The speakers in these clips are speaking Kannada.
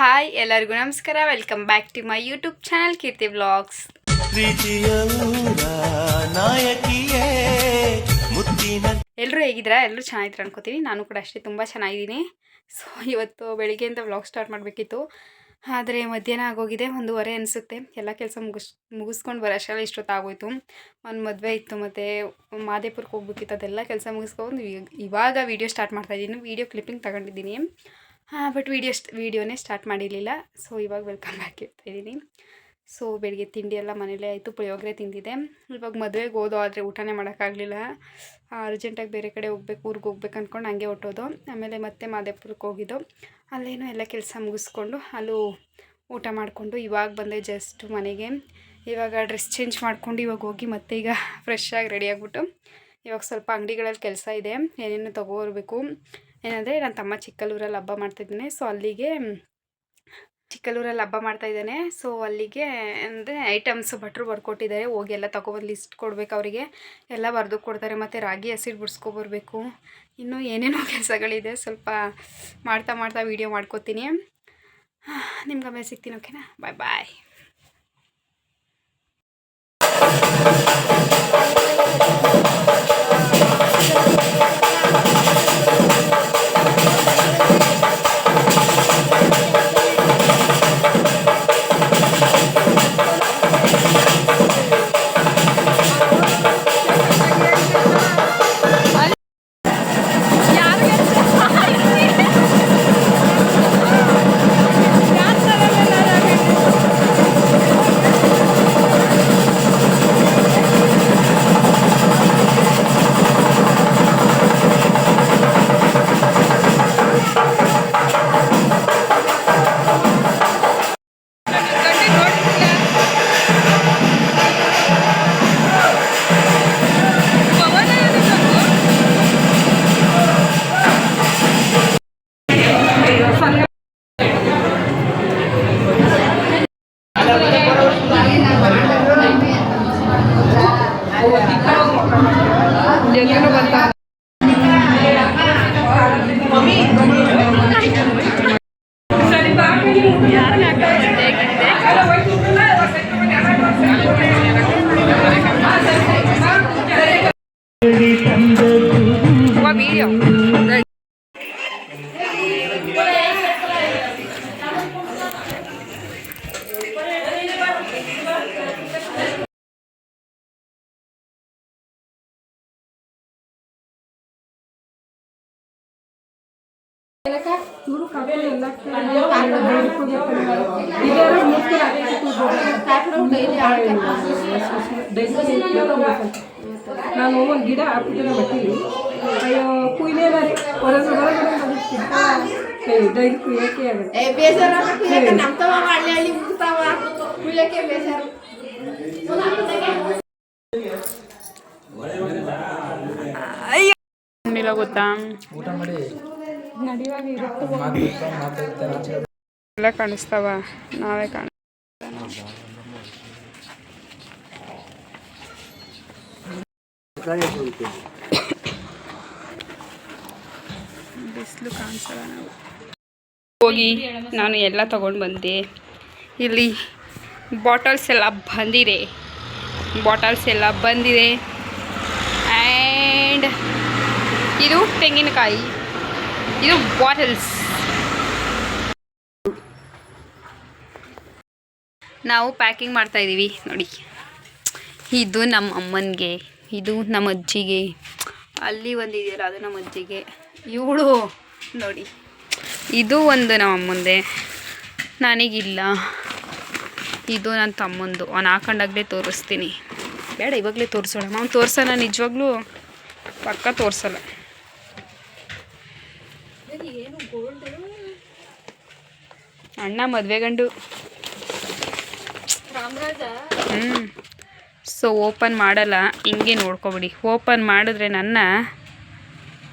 ಹಾಯ್ ಎಲ್ಲರಿಗೂ ನಮಸ್ಕಾರ. Welcome back to my YouTube channel Keerthi blogs ಎಲ್ಲರೂ ಹೇಗಿದ್ದೀರಾ? ಎಲ್ಲರೂ ಚೆನ್ನಾಗಿದ್ರು ಅನ್ಕೋತೀನಿ. ನಾನು ಕೂಡ ಅಷ್ಟೇ ತುಂಬ ಚೆನ್ನಾಗಿದ್ದೀನಿ. ಸೊ ಇವತ್ತು ಬೆಳಿಗ್ಗೆಯಿಂದ ವ್ಲಾಗ್ ಸ್ಟಾರ್ಟ್ ಮಾಡಬೇಕಿತ್ತು. ಆದರೆ ಮಧ್ಯಾಹ್ನ ಆಗೋಗಿದೆ ಒಂದೂವರೆ ಅನಿಸುತ್ತೆ. ಎಲ್ಲ ಕೆಲಸ ಮುಗಿಸ್ ಮುಗಿಸ್ಕೊಂಡು ಬರೋಷ್ಟರಲ್ಲಿ ಇಷ್ಟೊತ್ತಾಗೋಯ್ತು ಒಂದು ಮದುವೆ ಇತ್ತು ಮತ್ತು ಮಾದೇಪುರಕ್ಕೆ ಹೋಗ್ಬೇಕಿತ್ತು ಅದೆಲ್ಲ ಕೆಲಸ ಮುಗಿಸ್ಕೊಂಡು ಇವಾಗ- ಇವಾಗ ವೀಡಿಯೋ ಸ್ಟಾರ್ಟ್ ಮಾಡ್ತಾಯಿದ್ದೀನಿ ವೀಡಿಯೋ ಕ್ಲಿಪ್ಪಿಂಗ್ ತಗೊಂಡಿದ್ದೀನಿ. ಹಾಂ ಬಟ್ ವೀಡಿಯೋ ವೀಡಿಯೋನೇ ಸ್ಟಾರ್ಟ್ ಮಾಡಿರಲಿಲ್ಲ. ಸೊ ಇವಾಗ ವೆಲ್ಕಮ್ ಬ್ಯಾಕ್ ಇರ್ತಿದ್ದೀನಿ ಸೊ ಬೆಳಿಗ್ಗೆ ತಿಂಡಿ ಎಲ್ಲ ಮನೇಲೇ ಆಯಿತು, ಪುಳಿಯೋಗರೆ ತಿಂದಿದ್ದೆ. ಇವಾಗ ಮದುವೆಗೆ ಹೋದೋ ಆದರೆ ಊಟನೇ ಮಾಡೋಕ್ಕಾಗಲಿಲ್ಲ. ಅರ್ಜೆಂಟಾಗಿ ಬೇರೆ ಕಡೆ ಹೋಗ್ಬೇಕು, ಊರಿಗೆ ಹೋಗ್ಬೇಕು ಅಂದ್ಕೊಂಡು ಹಂಗೆ ಹೊಟ್ಟೋದು ಆಮೇಲೆ ಮತ್ತೆ ಮಾದೇಪುರಕ್ಕೆ ಹೋಗಿದ್ದು. ಅಲ್ಲೇನೋ ಎಲ್ಲ ಕೆಲಸ ಮುಗಿಸ್ಕೊಂಡು ಅಲ್ಲೂ ಊಟ ಮಾಡಿಕೊಂಡು ಇವಾಗ ಬಂದೆ ಜಸ್ಟ್ ಮನೆಗೆ. ಇವಾಗ ಡ್ರೆಸ್ ಚೇಂಜ್ ಮಾಡ್ಕೊಂಡು ಇವಾಗ ಹೋಗಿ ಮತ್ತೆ ಈಗ ಫ್ರೆಶ್ ಆಗಿ ರೆಡಿ ಆಗಿಬಿಟ್ಟು ಇವಾಗ ಸ್ವಲ್ಪ ಅಂಗಡಿಗಳಲ್ಲಿ ಕೆಲಸ ಇದೆ, ಏನೇನು ತೊಗೊಬರ್ಬೇಕು. ಏನಂದರೆ ನನ್ನ ತಮ್ಮ ಚಿಕ್ಕಲ್ಲೂರಲ್ಲಿ ಹಬ್ಬ ಮಾಡ್ತಾಯಿದ್ದಾನೆ ಸೊ ಅಲ್ಲಿಗೆ ಚಿಕ್ಕಲ್ಲೂರಲ್ಲಿ ಹಬ್ಬ ಮಾಡ್ತಾ ಇದ್ದಾನೆ. ಸೊ ಅಲ್ಲಿಗೆ ಅಂದರೆ ಐಟಮ್ಸ್ ಭಟ್ರು ಬರ್ಕೊಟ್ಟಿದ್ದಾರೆ. ಹೋಗಿ ಎಲ್ಲ ತಗೊಬಂದು ಲಿಸ್ಟ್ ಕೊಡ್ಬೇಕು ಅವರಿಗೆ. ಎಲ್ಲ ಬರೆದು ಕೊಡ್ತಾರೆ. ಮತ್ತು ರಾಗಿ ಹಸಿರು ಬಿಡಿಸ್ಕೊಬರ್ಬೇಕು ಇನ್ನೂ ಏನೇನೋ ಕೆಲಸಗಳಿದೆ. ಸ್ವಲ್ಪ ಮಾಡ್ತಾ ಮಾಡ್ತಾ ವೀಡಿಯೋ ಮಾಡ್ಕೋತೀನಿ. ನಿಮ್ಗೆ ಆಮೇಲೆ ಸಿಗ್ತೀನಿ ಓಕೆನಾ ಬಾಯ್ ಬಾಯ್ video. ನಾನು ಒಂದು ಗಿಡ ಹಾಕ್ಬಿಟ್ಟಿರೋ ಬಟ್ಟಿಲಿ ಅಯ್ಯೋ ಕುಯ್ಲೇದ ರೀ ಹೊರಗೆ ಹೊರಗಡೆ ಆಗುತ್ತೆ ಏ ಬೇಸರ ಕುಯ್ಯಕ್ಕೆ ನಮ್ತವ ಹಳ್ಳಿ ಹಳ್ಳಿ ಮುಗ್ತಾವ ಕುಯ್ಯಕ್ಕೆ ಬೇಸರ ಇಲ್ಲ ಗೊತ್ತಾ ಎಲ್ಲ ಕಾಣಿಸ್ತಾವ, ನಾವೇ ಕಾಣ ಬಿಸಿಲು ಕಾಣಿಸಲ್ಲ ನಾವು. ಹೋಗಿ ನಾನು ಎಲ್ಲ ತಗೊಂಡು ಬಂದೆ. ಇಲ್ಲಿ ಬಾಟಲ್ಸ್ ಎಲ್ಲ ಬಂದಿದೆ. ಬಾಟಲ್ಸ್ ಎಲ್ಲ ಬಂದಿದೆ. ಆ್ಯಂಡ್ ಇದು ತೆಂಗಿನಕಾಯಿ. ಇದು ಬಾಟಲ್ಸ್. ನಾವು ಪ್ಯಾಕಿಂಗ್ ಮಾಡ್ತಾ ಇದ್ದೀವಿ, ನೋಡಿ. ಇದು ನಮ್ಮ ಅಮ್ಮನಿಗೆ, ಇದು ನಮ್ಮ ಅಜ್ಜಿಗೆ. ಅಲ್ಲಿ ಒಂದು ಇದೆಯಲ್ಲ, ಅದು ನಮ್ಮ ಅಜ್ಜಿಗೆ. ಇವಳು, ನೋಡಿ. ಇದು ಒಂದು ನಮ್ಮ ಅಮ್ಮಂದೆ. ನನಗಿಲ್ಲ. ಇದು ನನ್ನ ತಮ್ಮಂದು. ಅವ್ನು ಹಾಕೊಂಡಾಗಲೇ ತೋರಿಸ್ತೀನಿ. ಬೇಡ, ಇವಾಗಲೇ ತೋರಿಸೋಣ. ಅವ್ನು ತೋರಿಸೋಣ, ನಿಜವಾಗ್ಲೂ ಪಕ್ಕ ತೋರಿಸಲ್ಲ. ಅಣ್ಣ ಮದುವೆ ಗಂಡು. ಹ್ಞೂ ಸೊ ಓಪನ್ ಮಾಡಲ್ಲ. ಹಿಂಗೆ ನೋಡ್ಕೊಬಿಡಿ. ಓಪನ್ ಮಾಡಿದ್ರೆ ನನ್ನ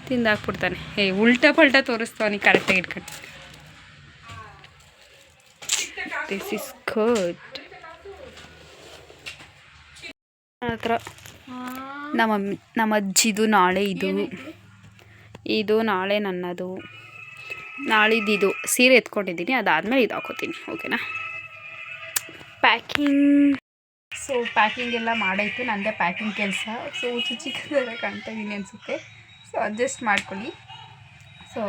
ತಿಂದಾಕ್ಬಿಡ್ತಾನೆ. ಏ ಉಲ್ಟಾ ಪಲ್ಟಾ ತೋರಿಸ್ತಾವನಿ ಕರೆಕ್ಟಾಗಿ ಇಟ್ಕೊಂಡು. ದಿಸ್ ಇಸ್ ಗುಡ್ ಥರ ನಮ್ಮ ನಮ್ಮ ಅಜ್ಜಿದು ನಾಳೆ ಇದು. ಇದು ನಾಳೆ ನನ್ನದು. ನಾಳಿದ್ದು ಸೀರೆ ಎತ್ಕೊಂಡಿದ್ದೀನಿ, ಅದಾದಮೇಲೆ ಇದು ಹಾಕೋತೀನಿ, ಓಕೆನಾ? ಪ್ಯಾಕಿಂಗ್. ಸೊ ಪ್ಯಾಕಿಂಗ್ ಎಲ್ಲ ಮಾಡಾಯಿತು ನನ್ನದೇ ಪ್ಯಾಕಿಂಗ್ ಕೆಲಸ. ಸೊ ಚಿಕ್ಕದಾಗಿ ಕಾಣ್ತಾ ಇದ್ದೀನಿ ಅನಿಸುತ್ತೆ. ಸೊ ಅಡ್ಜಸ್ಟ್ ಮಾಡ್ಕೊಳ್ಳಿ. ಸೊ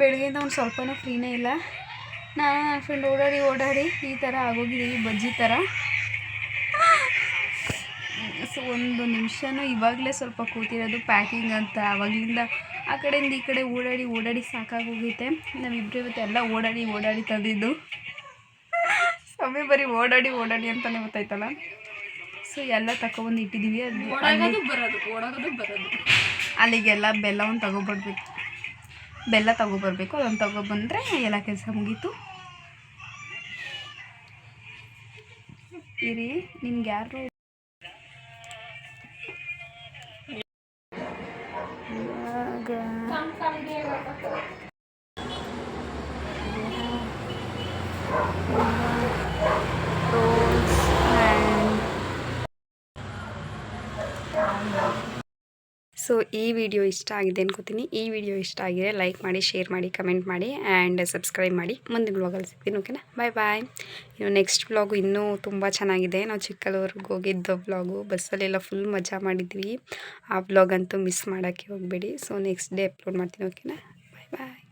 ಬೆಳಗ್ಗೆಯಿಂದ ಒಂದು ಸ್ವಲ್ಪನೂ ಫ್ರೀನೇ ಇಲ್ಲ. ನಾನು ನನ್ನ ಫ್ರೆಂಡ್ ಓಡಾಡಿ ಓಡಾಡಿ ಈ ಥರ ಆಗೋಗಿದ್ದೀವಿ ಬಜ್ಜಿ ಥರ ಸೊ ಒಂದು ನಿಮಿಷನೂ ಇವಾಗಲೇ ಸ್ವಲ್ಪ ಕೂತಿರೋದು ಪ್ಯಾಕಿಂಗ್ ಅಂತ. ಆವಾಗಲಿಂದ ಆ ಕಡೆಯಿಂದ ಈ ಕಡೆ ಓಡಾಡಿ ಓಡಾಡಿ ಸಾಕಾಗೋಗೈತೆ. ನಾವಿಬ್ಬರು ಇವತ್ತು ಎಲ್ಲ ಓಡಾಡಿ ಓಡಾಡಿ ತಂದಿದ್ದು. ಸಮಯ ಬರೀ ಓಡಾಡಿ ಓಡಾಡಿ ಅಂತಲೇ ಗೊತ್ತಾಯ್ತಲ್ಲ? ಸೊ ಎಲ್ಲ ತಗೊಬಂದು ಇಟ್ಟಿದ್ದೀವಿ. ಅದು ಬರೋದು ಬರೋದು. ಅಲ್ಲಿಗೆಲ್ಲ ಬೆಲ್ಲವನ್ನು ತಗೊಬರ್ಬೇಕು. ಬೆಲ್ಲ ತಗೊಬರ್ಬೇಕು. ಅದನ್ನು ತಗೊಬಂದರೆ ಎಲ್ಲ ಕೆಲಸ ಮುಗೀತು. ಇರಿ ನಿಮ್ಗೆ ಯಾರು ಇವಾಗ ಸೊ, ಈ ವಿಡಿಯೋ ಇಷ್ಟ ಆಗಿದೆ ಅನ್ಕೋತೀನಿ. ಈ ವಿಡಿಯೋ ಇಷ್ಟ ಆಗಿದೆ ಲೈಕ್ ಮಾಡಿ ಶೇರ್ ಮಾಡಿ ಕಮೆಂಟ್ ಮಾಡಿ ಆ್ಯಂಡ್ ಸಬ್ಸ್ಕ್ರೈಬ್ ಮಾಡಿ. ಮುಂದಿನ ವ್ಲಾಗಲ್ಲಿ ಸಿಗ್ತೀನಿ ಓಕೆನಾ ಬಾಯ್ ಬಾಯ್ ಇನ್ನು ನೆಕ್ಸ್ಟ್ ವ್ಲಾಗು ಇನ್ನೂ ತುಂಬ ಚೆನ್ನಾಗಿದೆ. ನಾವು ಚಿಕ್ಕಲ್ಲೂರಿಗೆ ಹೋಗಿದ್ದು ವ್ಲಾಗು ಬಸ್ಸಲ್ಲೆಲ್ಲ ಫುಲ್ ಮಜಾ ಮಾಡಿದ್ವಿ. ಆ ವ್ಲಾಗ್ ಅಂತೂ ಮಿಸ್ ಮಾಡೋಕ್ಕೆ ಹೋಗಬೇಡಿ. ಸೊ ನೆಕ್ಸ್ಟ್ ಡೇ ಅಪ್ಲೋಡ್ ಮಾಡ್ತೀನಿ ಓಕೆನಾ ಬಾಯ್ ಬಾಯ್